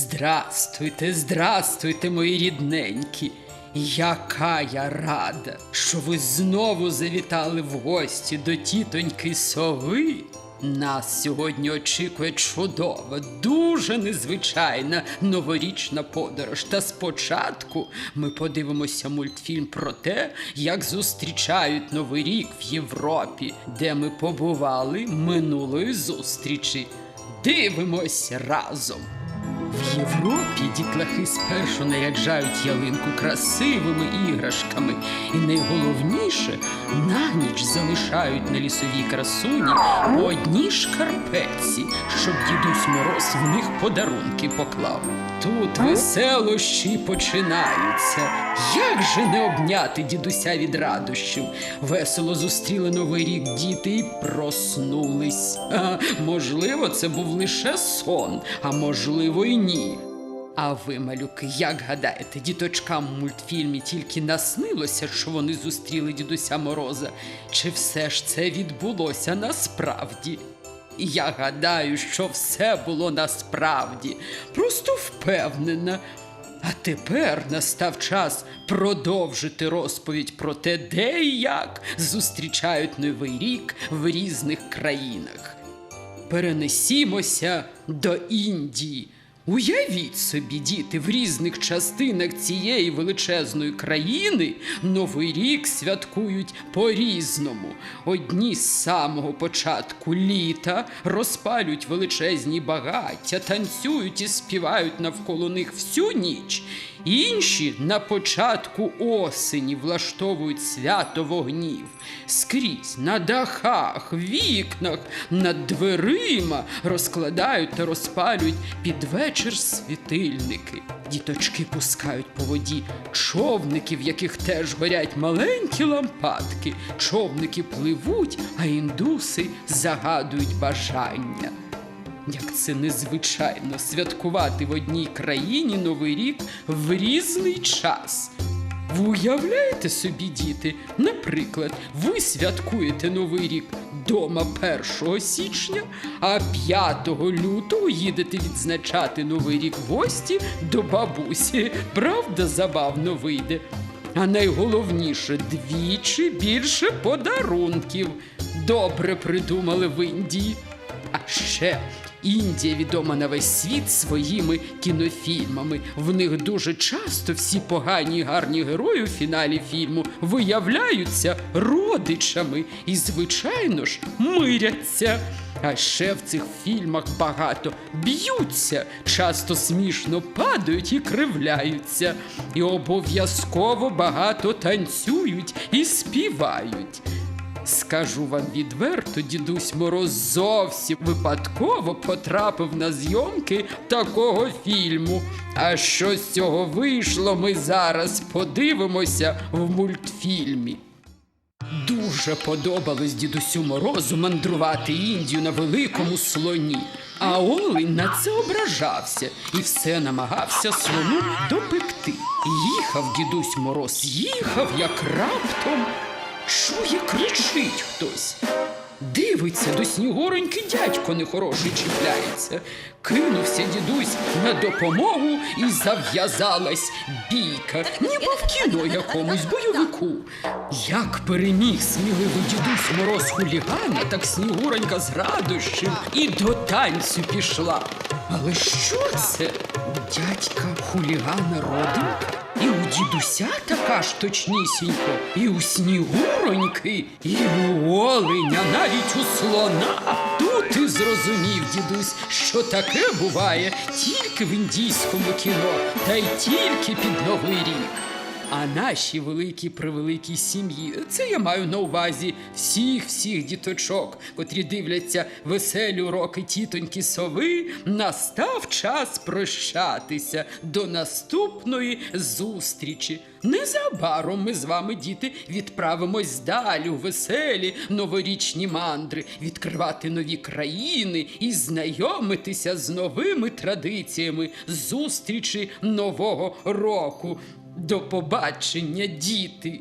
Здрастуйте, здрастуйте, мої рідненькі. Яка я рада, що ви знову завітали в гості до тітоньки сови. Нас сьогодні очікує чудова, дуже незвичайна новорічна подорож. Та спочатку ми подивимося мультфільм про те, як зустрічають Новий рік в Європі, де ми побували минулої зустрічі. Дивимось разом. В Європі дітлахи спершу наряджають ялинку красивими іграшками, і найголовніше на ніч залишають на лісовій красуні по одній шкарпетці, щоб дідусь Мороз в них подарунки поклав. Тут веселощі починаються. Як же не обняти дідуся від радощів? Весело зустріли новий рік діти і проснулись. А, можливо, це був лише сон, а можливо, і ні. А ви, малюки, як гадаєте, діточкам в мультфільмі тільки наснилося, що вони зустріли дідуся Мороза? Чи все ж це відбулося насправді? Я гадаю, що все було насправді, просто впевнена. А тепер настав час продовжити розповідь про те, де і як зустрічають Новий рік в різних країнах. Перенесімося до Індії. Уявіть собі, діти, в різних частинах цієї величезної країни Новий рік святкують по-різному. Одні з самого початку літа розпалюють величезні багаття, танцюють і співають навколо них всю ніч. Інші на початку осені влаштовують свято вогнів. Скрізь на дахах, вікнах, над дверима розкладають та розпалюють під вечір світильники. Діточки пускають по воді човники, в яких теж горять маленькі лампадки. Човники пливуть, а індуси загадують бажання. Як це незвичайно святкувати в одній країні Новий рік в різний час. Ви уявляєте собі, діти? Наприклад, ви святкуєте Новий рік дома 1 січня, а 5 лютого їдете відзначати Новий рік в гості до бабусі. Правда, забавно вийде. А найголовніше двічі більше подарунків. Добре придумали в Індії. А ще Індія відома на весь світ своїми кінофільмами. В них дуже часто всі погані і гарні герої у фіналі фільму виявляються родичами і, звичайно ж, миряться. А ще в цих фільмах багато б'ються, часто смішно падають і кривляються, і обов'язково багато танцюють і співають. Скажу вам відверто, дідусь Мороз зовсім випадково потрапив на зйомки такого фільму. А що з цього вийшло, ми зараз подивимося в мультфільмі. Дуже подобалось дідусю Морозу мандрувати Індію на великому слоні. А Олень на це ображався і все намагався слону допекти. Їхав дідусь Мороз, їхав, як раптом. Чує, кричить хтось. Дивиться, до снігороньки дядько нехороший чіпляється. Кинувся дідусь на допомогу і зав'язалась бійка, ніби в кіно якомусь бойовику. Як переміг сміливий дідусь мороз хулігана, так снігуронька з радощів і до танцю пішла. Але що це? Дядька хулігана родинка? І у дідуся така ж точнісінько, і у снігуроньки, і у оленя, навіть у слона. Тут і зрозумів дідусь, що таке буває тільки в індійському кіно, та й тільки під Новий рік. А наші великі превеликі сім'ї, це я маю на увазі всіх всіх діточок, котрі дивляться веселі уроки тітоньки сови, настав час прощатися до наступної зустрічі. Незабаром ми з вами, діти, відправимось далі у веселі новорічні мандри, відкривати нові країни і знайомитися з новими традиціями зустрічі нового року. До побачення, діти!